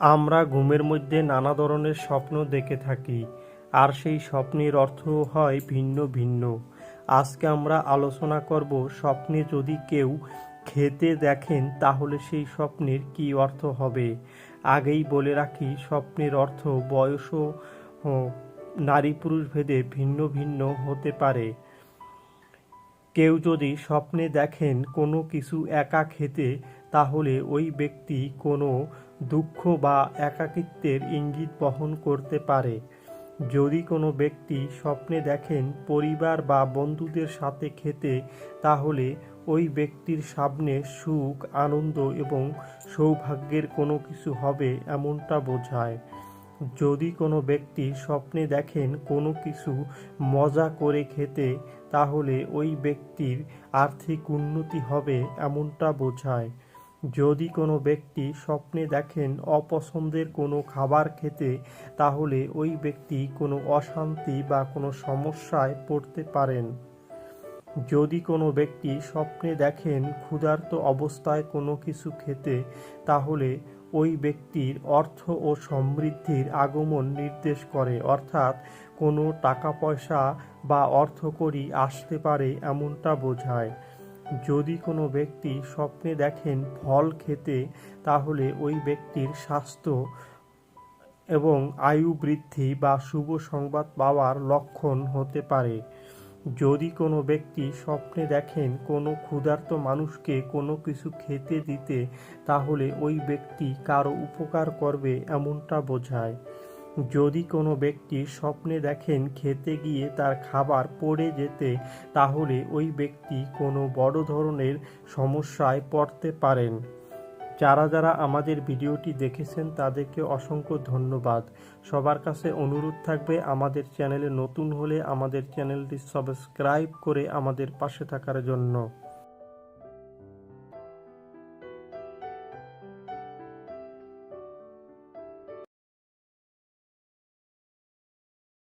আমরা ঘুমের মধ্যে নানা ধরনের স্বপ্ন দেখে থাকি, আর সেই স্বপ্নের অর্থ হয় ভিন্ন ভিন্ন। আজকে আমরা আলোচনা করব স্বপ্নে যদি কেউ খেতে দেখেন, তাহলে সেই স্বপ্নের কী অর্থ হবে? আগেই বলে রাখি, স্বপ্নের অর্থ বয়স ও নারী পুরুষ ভেদে ভিন্ন ভিন্ন হতে পারে। কেউ যদি স্বপ্নে দেখেন কোনো কিছু একা খেতে তাহলে ওই ব্যক্তি কোনো দুঃখ বা একাকিত্বের ইঙ্গিত বহন করতে পারে। যদি কোনো ব্যক্তি স্বপ্নে দেখেন পরিবার বা বন্ধুদের সাথে খেতে, তাহলে ওই ব্যক্তির সামনে সুখ, আনন্দ এবং সৌভাগ্যের কোনো কিছু হবে এমনটা বোঝায়। যদি কোনো ব্যক্তি স্বপ্নে দেখেন কোনো কিছু মজা করে খেতে, তাহলে ওই ব্যক্তির আর্থিক উন্নতি হবে এমনটা বোঝায়। যদি কোনো ব্যক্তি স্বপ্নে দেখেন অপছন্দের কোনো খাবার খেতে, তাহলে ওই ব্যক্তি কোনো অশান্তি বা কোনো সমস্যায় পড়তে পারেন। যদি কোনো ব্যক্তি স্বপ্নে দেখেন ক্ষুধার্ত অবস্থায় কোনো কিছু খেতে, তাহলে ওই ব্যক্তির অর্থ ও সমৃদ্ধির আগমন নির্দেশ করে। অর্থাৎ কোনো টাকা পয়সা বা অর্থকরী আসতে পারে এমনটা বোঝায়। যদি কোনো ব্যক্তি স্বপ্নে দেখেন ফল খেতে, তাহলে ওই ব্যক্তির স্বাস্থ্য এবং আয়ু বৃদ্ধি বা শুভ সংবাদ পাওয়ার লক্ষণ হতে পারে। যদি কোনো ব্যক্তি স্বপ্নে দেখেন কোনো ক্ষুধার্ত মানুষকে কোনো কিছু খেতে দিতে, তাহলে ওই ব্যক্তি কারও উপকার করবে এমনটা বোঝায়। যদি কোনো ব্যক্তি স্বপ্নে দেখেন খেতে গিয়ে তার খাবার পড়ে যেতে, তাহলে ওই ব্যক্তি কোনো বড় ধরনের সমস্যায় পড়তে পারেন। যারা যারা আমাদের ভিডিওটি দেখেছেন, তাদেরকে অসংখ্য ধন্যবাদ। সবার কাছে অনুরোধ থাকবে, আমাদের চ্যানেলে নতুন হলে আমাদের চ্যানেলটি সাবস্ক্রাইব করে আমাদের পাশে থাকার জন্য।